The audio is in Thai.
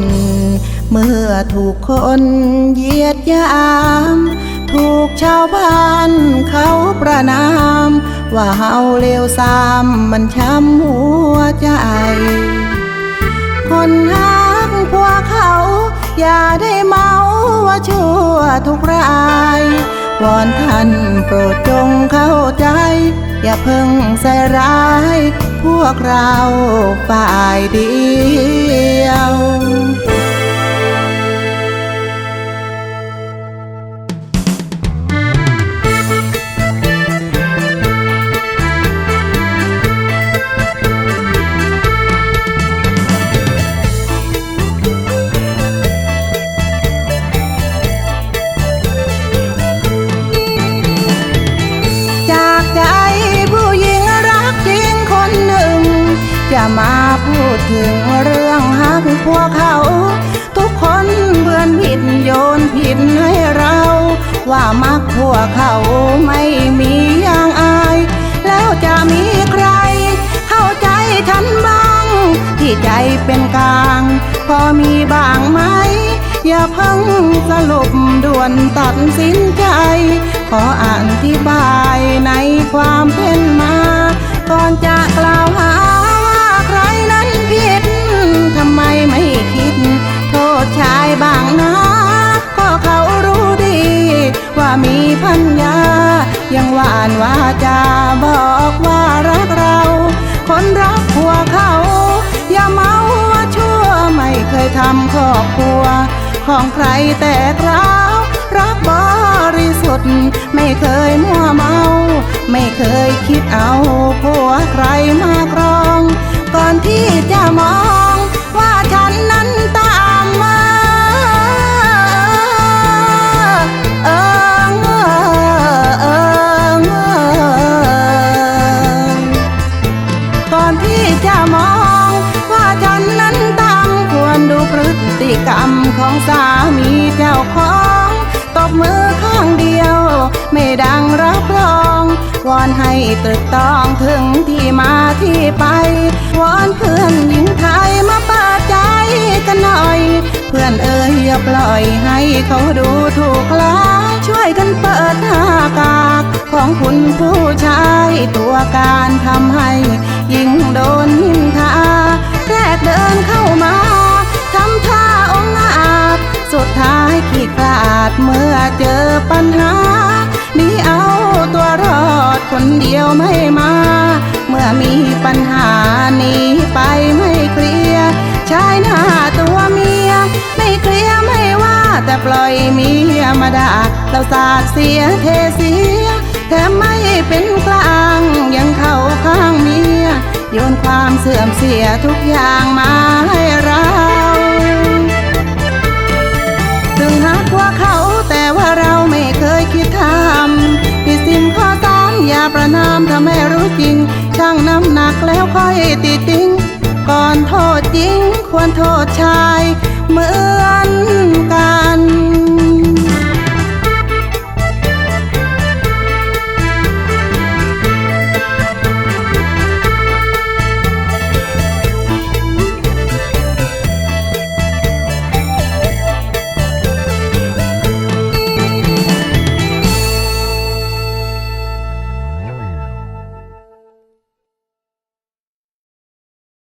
น เมื่อถูกคนเหยียดยาม ถูกชาวบ้านเขาประนาม ว่าเฮาเลวซามมันช้ำหัวใจ คนฮักพวกเขา อย่าได้เมาว่าชั่วทุกราย วอนท่านโปรดจงเข้าใจ อย่าเพิ่งใส่ร้าย พวกเราฝ่ายดี จะมาพูดถึงเรื่องฮักพวกเขา ทุกคนเบื่อนผิดโยนผิดให้เรา ว่ามักพวกเขาไม่มีอย่างอาย แล้วจะมีใคร เข้าใจฉันบ้าง ที่ใจเป็นกลาง พอมีบ้างไหม อย่าเพิ่งสรุปด่วนตัดสินใจ ขออธิบายในความเป็นมา พัญญายังหวานว่าจะบอกว่ารักเรา คนรักผัวเขา อย่าเมาว่าชั่วไม่เคยทำครอบครัว ของใครแต่ครารักบริสุทธิ์ ไม่เคยมัวเมา ไม่เคยคิดเอาผัวใครมาก กรรมของสามีเจ้าของตบมือข้างเดียว ไม่ดังรับรองวอนให้ตรึกต้องถึงที่มาที่ไปวอนเพื่อนหญิงไทยมาเปิดใจกันหน่อย เพื่อนเอ่ยอย่าปล่อยให้เขาดูถูกล้าช่วยกันเปิดหน้ากากของคุณผู้ชายตัวการทำให้ยิ่งโดน เจอปัญหานีเอาตัวรอดคนเดียวไม่มา เมื่อมีปัญหานี้ไปไม่เคลียร์ชายหน้าตัวเมีย ไม่เคลียร์ไม่ว่าแต่ปล่อยเมียมาด่าเราสาดเสียเทเสียแถมไม่เป็นกลางยังเข้าข้างเมียโยนความเสื่อมเสียทุกอย่างมาให้เรา ถึงหักว่าเขา ว่าเราไม่เคยคิดทำผิดสิ่งข้อสามอย่าประนามถ้าไม่รู้จริง ช่างน้ำหนักแล้วค่อยติดติงก่อนโทษจริง ควรโทษชาย เหมือนกัน